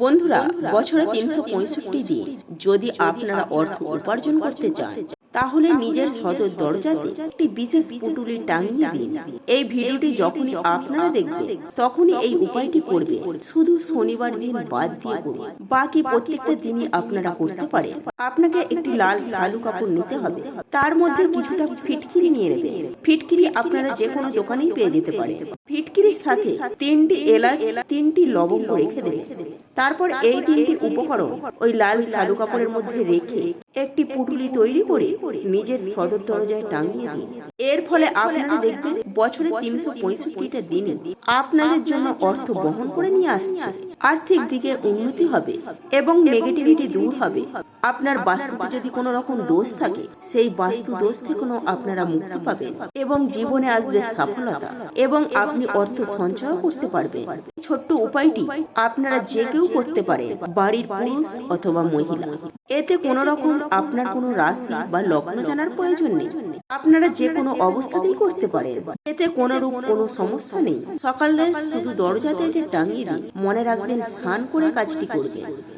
বন্ধুরা বছরে তিনশো পঁয়ষট্টি দিন। যদি আপনারা অর্থ উপার্জন করতে চান তাহলে নিজের সদর দরজাতে একটি বিশেষ পুটুলি টাঙিয়ে দিন। এই ভিডিওটি যখনই আপনারা দেখবেন তখনই এই উপায়টি করবে। শুধু শনিবার দিন বাদ দিয়ে করুন বাকি প্রত্যেকটা দিনই আপনারা করতে পারেন। আপনাকে একটি লাল শালু কাপড় নিতে হবে। তার মধ্যে কিছুটা ফিটকিরি নিয়ে নেবেন। ফিটকিরি আপনারা যে কোনো দোকানেই পেয়ে যেতে পারেন। ফিটকিরির সাথে তিনটি এলাচ তিনটি লবঙ্গ রেখে দেবেন তারপর এই তিনটি উপকরণ ওই লাল শালু কাপড়ের মধ্যে রেখে একটি পুটুলি তৈরি করে নিজের সদর দরজায় টাঙিয়ে দিন। এর ফলে আপনারা দেখবেন বছরে তিনশো পঁয়ষট্টিটা দিনে আপনাদের জন্য অর্থ বহন করে নিয়ে আসছে। আর্থিক দিকে উন্নতি হবে এবং নেগেটিভিটি দূর হবে। আপনার বাস্তুতে যদি কোনো রকম দোষ থাকে সেই বাস্তু দোষ থেকেও আপনারা মুক্তি পাবেন। এবং জীবনে আসবে সফলতা এবং আপনি অর্থ সঞ্চয় করতে পারবেন। ছোট্ট উপায়টি আপনারা যে কেউ করতে পারে বাড়ির পুরুষ অথবা মহিলা। এতে কোনো রকম আপনার কোনো রাশি বা লগ্ন জানার প্রয়োজন নেই। আপনারা যে কোনো অবস্থাতেই করতে পারেন। এতে কোনো রূপ কোনো সমস্যা নেই। সকালে শুধু দরজাতে এটা টাঙিয়ে দিন। মনে রাখবেন স্নান করে কাজটি করবেন